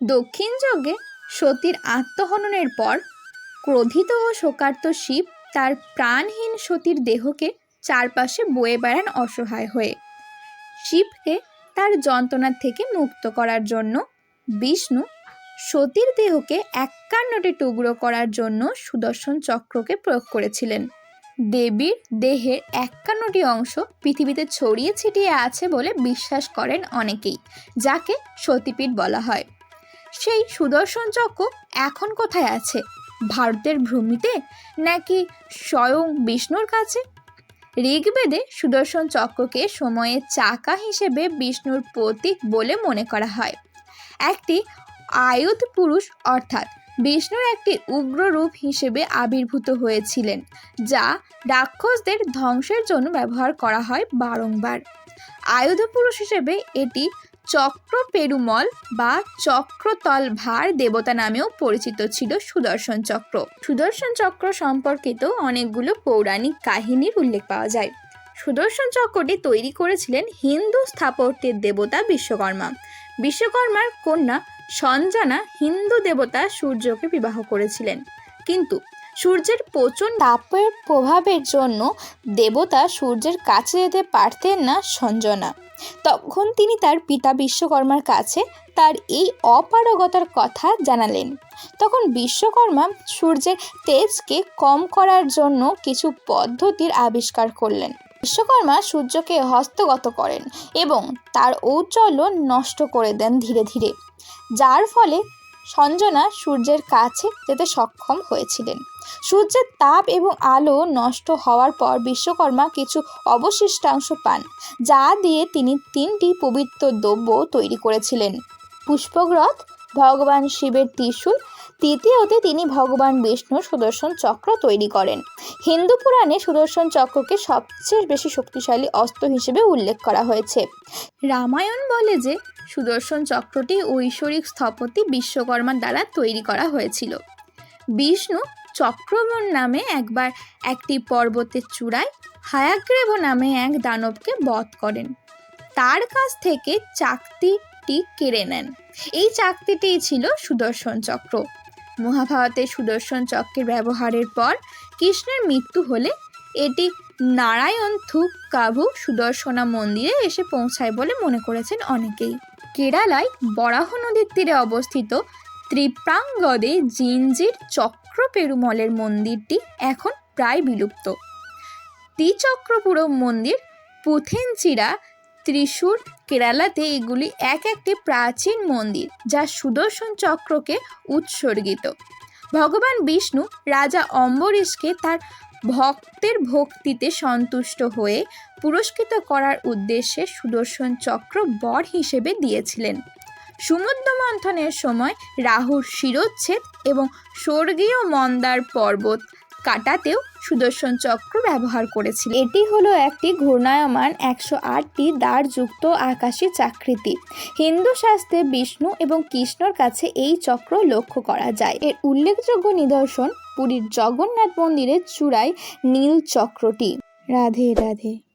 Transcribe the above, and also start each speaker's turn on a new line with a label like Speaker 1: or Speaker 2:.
Speaker 1: দক্ষিণ যজ্ঞে সতীর আত্মহননের পর ক্রোধিত ও শোকার্ত শিব তার প্রাণহীন সতীর দেহকে চারপাশে বয়ে বেড়ান অসহায় হয়ে। শিবকে তার যন্ত্রণার থেকে মুক্ত করার জন্য বিষ্ণু সতীর দেহকে একান্নটি টুকরো করার জন্য সুদর্শন চক্রকে প্রয়োগ করেছিলেন। দেবীর দেহের একান্নটি অংশ পৃথিবীতে ছড়িয়ে ছিটিয়ে আছে বলে বিশ্বাস করেন অনেকেই, যাকে সতীপীঠ বলা হয়। সেই সুদর্শন চক্র এখন কোথায় আছে? ভারতের ভূমিতে নাকি স্বয়ং বিষ্ণুর কাছে? ঋগ্বেদে সুদর্শন চক্রকে সময়ের চাকা হিসেবে বিষ্ণুর প্রতীক বলে মনে করা হয়। একটি আয়ুধ পুরুষ অর্থাৎ বিষ্ণুর একটি উগ্র রূপ হিসেবে আবির্ভূত হয়েছিলেন, যা রাক্ষসদের ধ্বংসের জন্য ব্যবহার করা হয় বারংবার। আয়ুধ পুরুষ হিসেবে এটি চক্র পেরুমল বা চক্রতল ভার দেবতা নামেও পরিচিত ছিল সুদর্শন চক্র। সুদর্শন চক্র সম্পর্কিত অনেকগুলো পৌরাণিক কাহিনীর উল্লেখ পাওয়া যায়। সুদর্শন চক্রটি তৈরি করেছিলেন হিন্দু স্থাপত্যের দেবতা বিশ্বকর্মা। বিশ্বকর্মার কন্যা সঞ্জানা হিন্দু দেবতা সূর্যকে বিবাহ করেছিলেন। কিন্তু সূর্যের প্রচণ্ড তাপের প্রভাবের জন্য দেবতা সূর্যের কাছে যেতে পারতেন না সঞ্জনা। তখন তিনি তার পিতা বিশ্বকর্মার কাছে তার এই অপারগতার কথা জানালেন। তখন বিশ্বকর্মা সূর্যের তেজকে কম করার জন্য কিছু পদ্ধতির আবিষ্কার করলেন। বিশ্বকর্মা সূর্যকে হস্তগত করেন এবং তার ঔজ্জ্বল্য নষ্ট করে দেন ধীরে ধীরে, যার ফলে সঞ্জনা সূর্যের কাছে যেতে সক্ষম হয়েছিলেন। সূর্যের তাপ এবং আলো নষ্ট হওয়ার পর বিশ্বকর্মা কিছু অবশিষ্টাংশ পান, যা দিয়ে তিনি তিনটি পবিত্র দ্রব্য তৈরি করেছিলেন। পুষ্পগ্রথ, ভগবান শিবের ত্রিশূল তৃতীয়তে তিনি ভগবান বিষ্ণুর সুদর্শন চক্র তৈরি করেন। হিন্দু পুরাণে সুদর্শন চক্রকে সবচেয়ে বেশি শক্তিশালী অস্ত্র হিসেবে উল্লেখ করা হয়েছে। রামায়ণ বলে যে, সুদর্শন চক্রটি ঐশ্বরিক স্থপতি বিশ্বকর্মার দ্বারা তৈরি করা হয়েছিল। বিষ্ণু চক্রবন নামে একবার একটি পর্বতের চূড়ায় হায়াগ্রেব নামে এক দানবকে বধ করেন। তার কাছ থেকে চাকতিটি কেড়ে নেন। এই চাকতিটিই ছিল সুদর্শন চক্র। মহাভারতে সুদর্শন চক্রের ব্যবহারের পর কৃষ্ণের মৃত্যু হলে এটি নারায়ণ থুক কাভু সুদর্শনা মন্দিরে এসে পৌঁছায় বলে মনে করেছেন অনেকেই। কেরালায় বরাহ নদীর তীরে অবস্থিত ত্রিপ্রাঙ্গদে জিঞ্জির চক্র পেরুমলের মন্দিরটি এখন প্রায় বিলুপ্ত। ত্রিচক্রপুরম মন্দির পুথেনচিরা ত্রিশূর কেরালাতে এগুলি এক একটি প্রাচীন মন্দির যা সুদর্শন চক্রকে উৎসর্গিত। ভগবান বিষ্ণু রাজা অম্বরীশকে তার ভক্তের ভক্তিতে সন্তুষ্ট হয়ে পুরস্কৃত করার উদ্দেশ্যে সুদর্শন চক্র বর হিসেবে দিয়েছিলেন। সমুদ্র মন্থনের সময় রাহুর শিরোচ্ছেদ এবং স্বর্গীয় মন্দার পর্বত কাটাতেও সুদর্শন চক্র ব্যবহার করেছিল। এটি হলো একটি ঘূর্ণায়মান একশো আটটি দ্বারযুক্ত আকাশী চাকৃতি। হিন্দু শাস্ত্রে বিষ্ণু এবং কৃষ্ণর কাছে এই চক্র লক্ষ্য করা যায়। এর উল্লেখযোগ্য নিদর্শন পুরীর জগন্নাথ মন্দিরের চূড়ায় নীল চক্রটি। রাধে রাধে।